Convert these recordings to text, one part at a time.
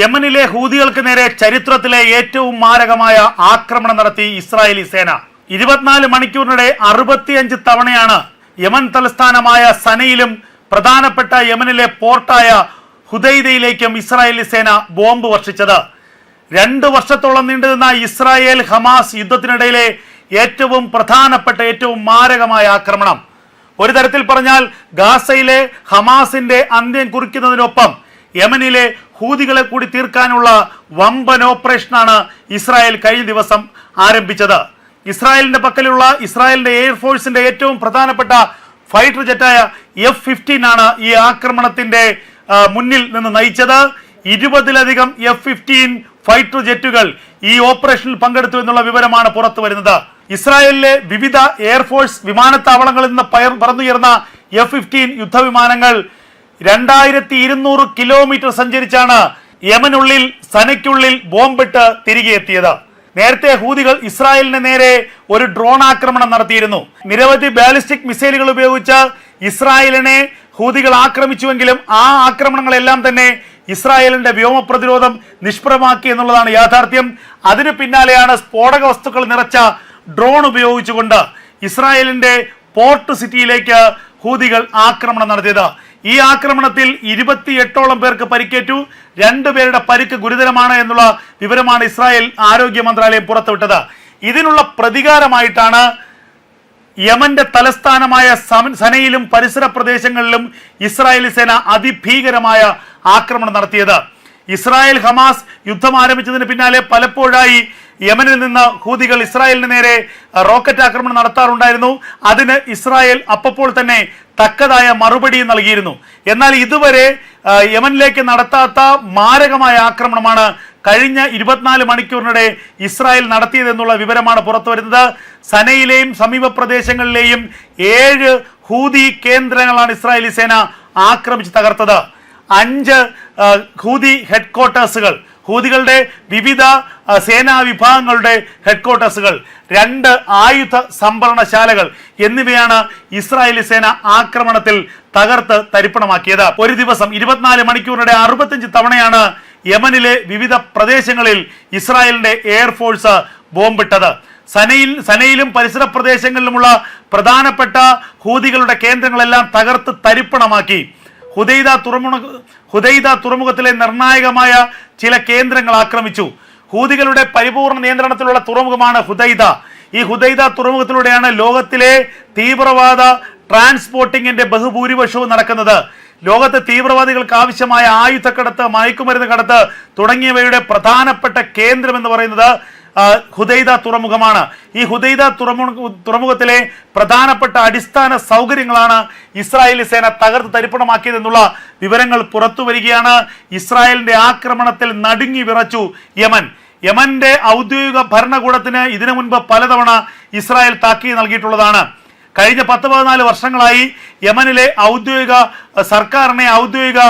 യമനിലെ ഹൂതികൾക്ക് നേരെ ചരിത്രത്തിലെ ഏറ്റവും മാരകമായ ആക്രമണം നടത്തി ഇസ്രായേലി സേന. ഇരുപത്തിനാല് മണിക്കൂറിനിടെ അറുപത്തിയഞ്ച് തവണയാണ് യമൻ തലസ്ഥാനമായ സനയിലും പ്രധാനപ്പെട്ട യമനിലെ പോർട്ടായ ഹുദൈദയിലേക്കും ഇസ്രായേലി സേന ബോംബ് വർഷിച്ചത്. രണ്ട് വർഷത്തോളം നീണ്ടുനിന്ന ഇസ്രായേൽ ഹമാസ് യുദ്ധത്തിനിടയിലെ ഏറ്റവും പ്രധാനപ്പെട്ട ഏറ്റവും മാരകമായ ആക്രമണം. ഒരു തരത്തിൽ പറഞ്ഞാൽ ഗാസയിലെ ഹമാസിന്റെ അന്ത്യം കുറിക്കുന്നതിനൊപ്പം യമനിലെ ഹൂതികളെ കൂടി തീർക്കാനുള്ള വമ്പൻ ഓപ്പറേഷനാണ് ഇസ്രായേൽ കഴിഞ്ഞ ദിവസം ആരംഭിച്ചത്. ഇസ്രായേലിന്റെ പക്കലുള്ള ഇസ്രായേലിന്റെ എയർഫോഴ്സിന്റെ ഏറ്റവും പ്രധാനപ്പെട്ട ഫൈറ്റർ ജെറ്റായ എഫ് ഫിഫ്റ്റീൻ ആണ് ഈ ആക്രമണത്തിന്റെ മുന്നിൽ നിന്ന് നയിച്ചത്. ഇരുപതിലധികം എഫ് ഫിഫ്റ്റീൻ ഫൈറ്റർ ജെറ്റുകൾ ഈ ഓപ്പറേഷനിൽ പങ്കെടുത്തു എന്നുള്ള വിവരമാണ് പുറത്തു വരുന്നത്. ഇസ്രായേലിലെ വിവിധ എയർഫോഴ്സ് വിമാനത്താവളങ്ങളിൽ നിന്ന് പയർ- പറന്നുയർന്ന എഫ് ഫിഫ്റ്റീൻ യുദ്ധവിമാനങ്ങൾ രണ്ടായിരത്തി ഇരുന്നൂറ് കിലോമീറ്റർ സഞ്ചരിച്ചാണ് യമനുള്ളിൽ സനയ്ക്കുള്ളിൽ ബോംബിട്ട് തിരികെ എത്തിയത്. നേരത്തെ ഹൂതികൾ ഇസ്രായേലിന് നേരെ ഒരു ഡ്രോൺ ആക്രമണം നടത്തിയിരുന്നു. നിരവധി ബാലിസ്റ്റിക് മിസൈലുകൾ ഉപയോഗിച്ച് ഇസ്രായേലിനെ ഹൂതികൾ ആക്രമിച്ചുവെങ്കിലും ആ ആക്രമണങ്ങളെല്ലാം തന്നെ ഇസ്രായേലിന്റെ വ്യോമ പ്രതിരോധം നിഷ്പ്രഭമാക്കി എന്നുള്ളതാണ് യാഥാർത്ഥ്യം. അതിനു പിന്നാലെയാണ് സ്ഫോടക വസ്തുക്കൾ നിറച്ച ഡ്രോൺ ഉപയോഗിച്ചുകൊണ്ട് ഇസ്രായേലിന്റെ പോർട്ട് സിറ്റിയിലേക്ക് ഹൂതികൾ ആക്രമണം നടത്തിയത്. ഈ ആക്രമണത്തിൽ ഇരുപത്തിയെട്ടോളം പേർക്ക് പരിക്കേറ്റു. രണ്ടുപേരുടെ പരിക്ക് ഗുരുതരമാണ് എന്നുള്ള വിവരമാണ് ഇസ്രായേൽ ആരോഗ്യ മന്ത്രാലയം പുറത്തുവിട്ടത്. ഇതിനുള്ള പ്രതികാരമായിട്ടാണ് യമന്റെ തലസ്ഥാനമായ സനയിലും പരിസര പ്രദേശങ്ങളിലും ഇസ്രായേലി സേന അതിഭീകരമായ ആക്രമണം നടത്തിയത്. ഇസ്രായേൽ ഹമാസ് യുദ്ധം ആരംഭിച്ചതിന് പിന്നാലെ പലപ്പോഴായി യമനിൽ നിന്ന് ഹൂതികൾ ഇസ്രായേലിന് നേരെ റോക്കറ്റ് ആക്രമണം നടത്താറുണ്ടായിരുന്നു. അതിന് ഇസ്രായേൽ അപ്പോൾ തന്നെ തക്കതായ മറുപടി നൽകിയിരുന്നു. എന്നാൽ ഇതുവരെ യമനിലേക്ക് നടത്താത്ത മാരകമായ ആക്രമണമാണ് കഴിഞ്ഞ ഇരുപത്തിനാല് മണിക്കൂറിനിടെ ഇസ്രായേൽ നടത്തിയതെന്നുള്ള വിവരമാണ് പുറത്തുവരുന്നത് സനയിലെയും സമീപ പ്രദേശങ്ങളിലെയും ഏഴ് ഹൂതി കേന്ദ്രങ്ങളാണ് ഇസ്രായേലി സേന ആക്രമിച്ച് തകർത്തത്. അഞ്ച് ഹൂതി ഹെഡ്ക്വാർട്ടേഴ്സുകൾ ഹൂതികളുടെ വിവിധ സേനാ വിഭാഗങ്ങളുടെ ഹെഡ്ക്വാർട്ടേഴ്സുകൾ രണ്ട് ആയുധ സംഭരണശാലകൾ എന്നിവയാണ് ഇസ്രായേലി സേന ആക്രമണത്തിൽ തകർത്ത് തരിപ്പണമാക്കിയത്. ഒരു ദിവസം ഇരുപത്തിനാല് മണിക്കൂറിനിടെ അറുപത്തഞ്ച് തവണയാണ് യമനിലെ വിവിധ പ്രദേശങ്ങളിൽ ഇസ്രായേലിന്റെ എയർഫോഴ്സ് ബോംബിട്ടത്. സനയിൽ സനയിലും പരിസര പ്രദേശങ്ങളിലുമുള്ള പ്രധാനപ്പെട്ട ഹൂതികളുടെ കേന്ദ്രങ്ങളെല്ലാം തകർത്ത് തരിപ്പണമാക്കി. ഹുദൈദ തുറമുഖ ഹുദൈദ തുറമുഖത്തിലെ നിർണായകമായ ചില കേന്ദ്രങ്ങൾ ആക്രമിച്ചു. ഹൂതികളുടെ പരിപൂർണ നിയന്ത്രണത്തിലുള്ള തുറമുഖമാണ് ഹുദൈദ. ഈ ഹുദൈദ തുറമുഖത്തിലൂടെയാണ് ലോകത്തിലെ തീവ്രവാദ ട്രാൻസ്പോർട്ടിങ്ങിന്റെ ബഹുഭൂരിപക്ഷവും നടക്കുന്നത്. ലോകത്തെ തീവ്രവാദികൾക്ക് ആവശ്യമായ ആയുധക്കടത്ത് മയക്കുമരുന്ന് കടത്ത് തുടങ്ങിയവയുടെ പ്രധാനപ്പെട്ട കേന്ദ്രം എന്ന് പറയുന്നത് ഹുദൈദ തുറമുഖമാണ്. ഈ ഹുദൈദ തുറമുഖ തുറമുഖത്തിലെ പ്രധാനപ്പെട്ട അടിസ്ഥാന സൗകര്യങ്ങളാണ് ഇസ്രായേലി സേന തകർത്ത് തരിപ്പണമാക്കിയതെന്നുള്ള വിവരങ്ങൾ പുറത്തു വരികയാണ്. ഇസ്രായേലിന്റെ ആക്രമണത്തിൽ നടുങ്ങി വിറച്ചു യമൻ. യമന്റെ ഔദ്യോഗിക ഭരണകൂടത്തിന് ഇതിനു മുൻപ് പലതവണ ഇസ്രായേൽ താക്കി നൽകിയിട്ടുള്ളതാണ്. കഴിഞ്ഞ പത്ത് പതിനാല് വർഷങ്ങളായി യമനിലെ ഔദ്യോഗിക സർക്കാരിനെ ഔദ്യോഗിക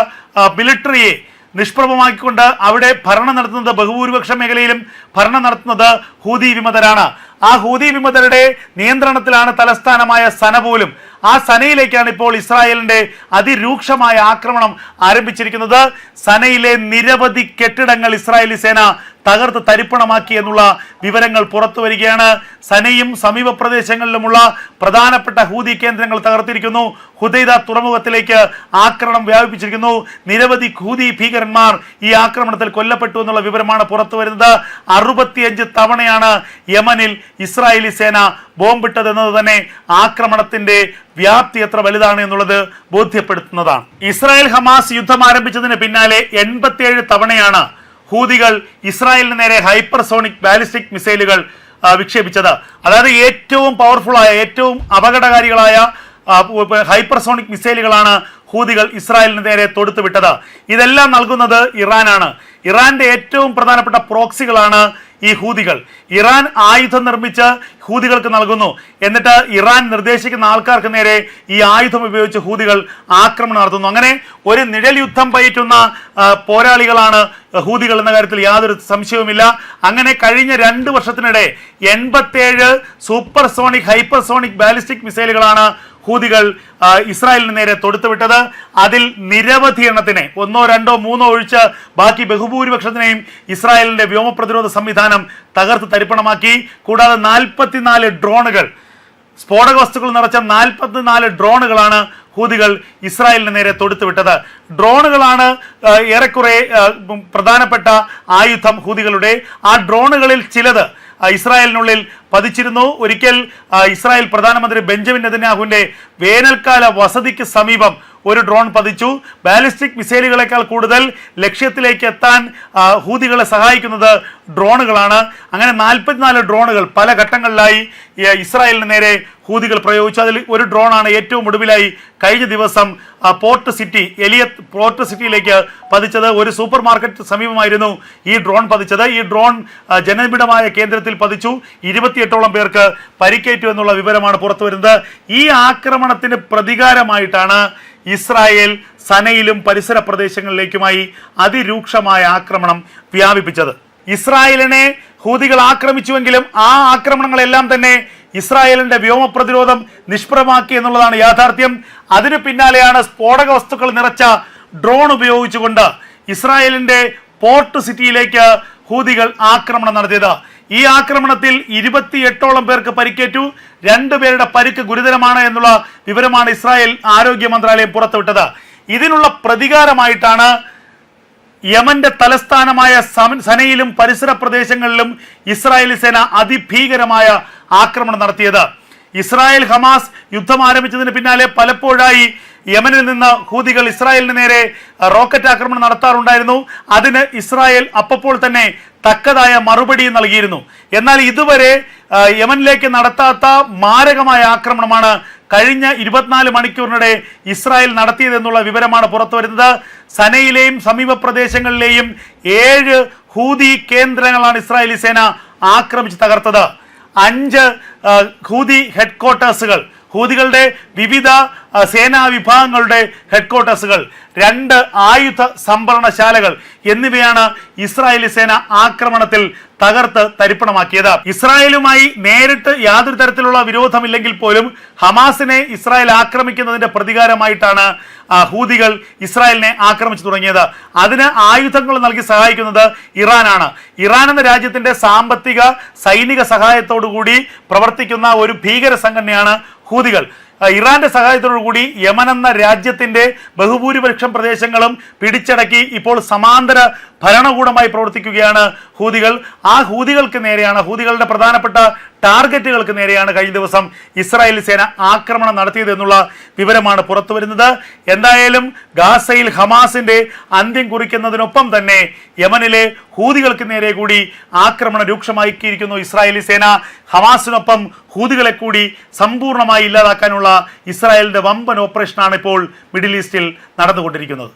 മിലിറ്ററിയെ നിഷ്പ്രഭമാക്കിക്കൊണ്ട് അവിടെ ഭരണം നടത്തുന്നത് ബഹുഭൂരിപക്ഷ മേഖലയിലും ഭരണം നടത്തുന്നത് ഹൂതി വിമതരാണ്. ആ ഹൂതി വിമതരുടെ നിയന്ത്രണത്തിലാണ് തലസ്ഥാനമായ സന പോലും. ആ സനയിലേക്കാണ് ഇപ്പോൾ ഇസ്രായേലിന്റെ അതിരൂക്ഷമായ ആക്രമണം ആരംഭിച്ചിരിക്കുന്നത്. സനയിലെ നിരവധി കെട്ടിടങ്ങൾ ഇസ്രായേലി സേന തകർത്ത് തരിപ്പണമാക്കി എന്നുള്ള വിവരങ്ങൾ പുറത്തു വരികയാണ്. സനയും സമീപ പ്രദേശങ്ങളിലുമുള്ള പ്രധാനപ്പെട്ട ഹൂതി കേന്ദ്രങ്ങൾ തകർത്തിരിക്കുന്നു. ഹുദൈദ തുറമുഖത്തിലേക്ക് ആക്രമണം വ്യാപിപ്പിച്ചിരിക്കുന്നു. നിരവധി ഹൂതി ഭീകരന്മാർ ഈ ആക്രമണത്തിൽ കൊല്ലപ്പെട്ടു എന്നുള്ള വിവരമാണ് പുറത്തു വരുന്നത്. അറുപത്തിയഞ്ച് തവണയാണ് യമനിൽ ഇസ്രായേലി സേന ബോംബിട്ടത് എന്നത് തന്നെ ആക്രമണത്തിന്റെ വ്യാപ്തി എത്ര വലുതാണ് എന്നുള്ളത് ബോധ്യപ്പെടുത്തുന്നതാണ്. ഇസ്രായേൽ ഹമാസ് യുദ്ധം ആരംഭിച്ചതിന് പിന്നാലെ എൺപത്തിയേഴ് തവണയാണ് ഹൂതികൾ ഇസ്രായേലിന് നേരെ ഹൈപ്പർസോണിക് ബാലിസ്റ്റിക് മിസൈലുകൾ വിക്ഷേപിച്ചത്. അതായത് ഏറ്റവും പവർഫുൾ ആയ ഏറ്റവും അപകടകാരികളായ ഹൈപ്പർസോണിക് മിസൈലുകളാണ് ഹൂതികൾ ഇസ്രായേലിന് നേരെ തൊടുത്തുവിട്ടത് ഇതെല്ലാം നൽകുന്നത് ഇറാനാണ്. ഇറാന്റെ ഏറ്റവും പ്രധാനപ്പെട്ട പ്രോക്സികളാണ് ഈ ഹൂതികൾ. ഇറാൻ ആയുധം നിർമ്മിച്ച് ഹൂതികൾക്ക് നൽകുന്നു. എന്നിട്ട് ഇറാൻ നിർദ്ദേശിക്കുന്ന ആൾക്കാർക്ക് നേരെ ഈ ആയുധം ഉപയോഗിച്ച് ഹൂതികൾ ആക്രമണം നടത്തുന്നു. അങ്ങനെ ഒരു നിഴൽ യുദ്ധം പയറ്റുന്ന പോരാളികളാണ് ഹൂതികൾ എന്ന കാര്യത്തിൽ യാതൊരു സംശയവുമില്ല. അങ്ങനെ കഴിഞ്ഞ രണ്ട് വർഷത്തിനിടെ എൺപത്തേഴ് supersonic hypersonic ballistic മിസൈലുകളാണ് ഹൂതികൾ ഇസ്രായേലിന് നേരെ തൊടുത്തുവിട്ടത് അതിൽ നിരവധി എണ്ണത്തിനെ ഒന്നോ രണ്ടോ മൂന്നോ ഒഴിച്ച് ബാക്കി ബഹുഭൂരിപക്ഷത്തിനെയും ഇസ്രായേലിന്റെ വ്യോമ പ്രതിരോധ സംവിധാനം തകർത്ത് തരിപ്പണമാക്കി. കൂടാതെ നാൽപ്പത്തിനാല് ഡ്രോണുകൾ സ്ഫോടക വസ്തുക്കൾ നിറച്ച നാൽപ്പത്തിനാല് ഡ്രോണുകളാണ് ഹൂതികൾ ഇസ്രായേലിന് നേരെ തൊടുത്തുവിട്ടത് ഡ്രോണുകളാണ് ഏറെക്കുറെ പ്രധാനപ്പെട്ട ആയുധം ഹൂതികളുടെ. ആ ഡ്രോണുകളിൽ ചിലത് ഇസ്രായേലിനുള്ളിൽ പതിച്ചിരുന്നു. ഒരിക്കൽ ഇസ്രായേൽ പ്രധാനമന്ത്രി ബെഞ്ചമിൻ നെതന്യാഹുവിന്റെ വേനൽക്കാല വസതിക്ക് സമീപം ഒരു ഡ്രോൺ പതിച്ചു. ബാലിസ്റ്റിക് മിസൈലുകളെക്കാൾ കൂടുതൽ ലക്ഷ്യത്തിലേക്ക് എത്താൻ ഹൂതികളെ സഹായിക്കുന്നത് ഡ്രോണുകളാണ്. അങ്ങനെ നാൽപ്പത്തിനാല് ഡ്രോണുകൾ പല ഘട്ടങ്ങളിലായി ഇസ്രായേലിന് നേരെ ഹൂതികൾ പ്രയോഗിച്ചു. അതിൽ ഒരു ഡ്രോണാണ് ഏറ്റവും ഒടുവിലായി കഴിഞ്ഞ ദിവസം പോർട്ട് സിറ്റി എലിയത്ത് പോർട്ട് സിറ്റിയിലേക്ക് പതിച്ചത്. ഒരു സൂപ്പർ മാർക്കറ്റ് സമീപമായിരുന്നു ഈ ഡ്രോൺ പതിച്ചത്. ഈ ഡ്രോൺ ജനനിബിഡമായ കേന്ദ്രത്തിൽ പതിച്ചു. ഇരുപത്തിയെട്ടോളം പേർക്ക് പരിക്കേറ്റു എന്നുള്ള വിവരമാണ് പുറത്തു വരുന്നത് ഈ ആക്രമണത്തിന് പ്രതികാരമായിട്ടാണ് ഇസ്രായേൽ സനയിലും പരിസര പ്രദേശങ്ങളിലേക്കുമായി അതിരൂക്ഷമായ ആക്രമണം വ്യാപിപ്പിച്ചത്. ഇസ്രായേലിനെ ഹൂതികൾ ആക്രമിച്ചുവെങ്കിലും ആ ആക്രമണങ്ങളെല്ലാം തന്നെ ഇസ്രായേലിന്റെ വ്യോമ പ്രതിരോധം നിഷ്പ്രമാക്കി എന്നുള്ളതാണ് യാഥാർത്ഥ്യം. അതിനു പിന്നാലെയാണ് സ്ഫോടക വസ്തുക്കൾ നിറച്ച ഡ്രോൺ ഉപയോഗിച്ചുകൊണ്ട് ഇസ്രായേലിന്റെ പോർട്ട് സിറ്റിയിലേക്ക് ഹൂതികൾ ആക്രമണം നടത്തിയത്. ഈ ആക്രമണത്തിൽ ഇരുപത്തിയെട്ടോളം പേർക്ക് പരിക്കേറ്റു. രണ്ടുപേരുടെ പരിക്ക് ഗുരുതരമാണ് എന്നുള്ള വിവരമാണ് ഇസ്രായേൽ ആരോഗ്യ മന്ത്രാലയം പുറത്തുവിട്ടത്. ഇതിനുള്ള പ്രതികാരമായിട്ടാണ് യമന്റെ തലസ്ഥാനമായ സനയിലും പരിസര പ്രദേശങ്ങളിലും ഇസ്രായേലി സേന അതിഭീകരമായ ആക്രമണം നടത്തിയത്. ഇസ്രായേൽ ഹമാസ് യുദ്ധം ആരംഭിച്ചതിന് പിന്നാലെ പലപ്പോഴായി യമനിൽ നിന്ന് ഹൂതികൾ ഇസ്രായേലിന് നേരെ റോക്കറ്റ് ആക്രമണം നടത്താറുണ്ടായിരുന്നു. അതിന് ഇസ്രായേൽ അപ്പോൾ തന്നെ തക്കതായ മറുപടി നൽകിയിരുന്നു. എന്നാൽ ഇതുവരെ യമനിലേക്ക് നടത്താത്ത മാരകമായ ആക്രമണമാണ് കഴിഞ്ഞ ഇരുപത്തിനാല് മണിക്കൂറിനിടെ ഇസ്രായേൽ നടത്തിയതെന്നുള്ള വിവരമാണ് പുറത്തു വരുന്നത്. സനയിലെയും സമീപ പ്രദേശങ്ങളിലെയും ഏഴ് ഹൂതി കേന്ദ്രങ്ങളാണ് ഇസ്രായേലി സേന ആക്രമിച്ച് തകർത്തത്. അഞ്ച് ഹൂതി ഹെഡ്ക്വാർട്ടേഴ്സുകൾ ഹൂതികളുടെ വിവിധ സേനാ വിഭാഗങ്ങളുടെ ഹെഡ്ക്വാർട്ടേഴ്സുകൾ രണ്ട് ആയുധ സംഭരണശാലകൾ എന്നിവയാണ് ഇസ്രായേലി സേന ആക്രമണത്തിൽ തകർത്ത് തരിപ്പണമാക്കിയത്. ഇസ്രായേലുമായി നേരിട്ട് യാതൊരു തരത്തിലുള്ള വിരോധമില്ലെങ്കിൽ പോലും ഹമാസിനെ ഇസ്രായേൽ ആക്രമിക്കുന്നതിന്റെ പ്രതികാരമായിട്ടാണ് ഹൂതികൾ ഇസ്രായേലിനെ ആക്രമിച്ചു തുടങ്ങിയത്. അതിന് ആയുധങ്ങൾ നൽകി സഹായിക്കുന്നത് ഇറാനാണ്. ഇറാൻ എന്ന രാജ്യത്തിന്റെ സാമ്പത്തിക സൈനിക സഹായത്തോടുകൂടി പ്രവർത്തിക്കുന്ന ഒരു ഭീകര സംഘടനയാണ് ഹൂതികൾ. ഇറാന്റെ സഹായത്തോടുകൂടി യമൻ എന്ന രാജ്യത്തിന്റെ ബഹുഭൂരിപക്ഷം പ്രദേശങ്ങളും പിടിച്ചടക്കി ഇപ്പോൾ സമാന്തര ഭരണകൂടമായി പ്രവർത്തിക്കുകയാണ് ഹൂതികൾ. ആ ഹൂതികൾക്ക് നേരെയാണ് ഹൂതികളുടെ പ്രധാനപ്പെട്ട ടാർഗറ്റുകൾക്ക് നേരെയാണ് കഴിഞ്ഞ ദിവസം ഇസ്രായേൽ സേന ആക്രമണം നടത്തിയത് എന്നുള്ള വിവരമാണ് പുറത്തു വരുന്നത് എന്തായാലും ഗാസയിൽ ഹമാസിന്റെ അന്ത്യം കുറിക്കുന്നതിനൊപ്പം തന്നെ യമനിലെ ഹൂതികൾക്ക് നേരെ കൂടി ആക്രമണം രൂക്ഷമാക്കിയിരിക്കുന്നു ഇസ്രായേലി സേന. ഹമാസിനൊപ്പം ഹൂതികളെ കൂടി സമ്പൂർണമായി ഇല്ലാതാക്കാനുള്ള ഇസ്രായേലിന്റെ വമ്പൻ ഓപ്പറേഷനാണ് ഇപ്പോൾ മിഡിൽ ഈസ്റ്റിൽ നടന്നുകൊണ്ടിരിക്കുന്നത്.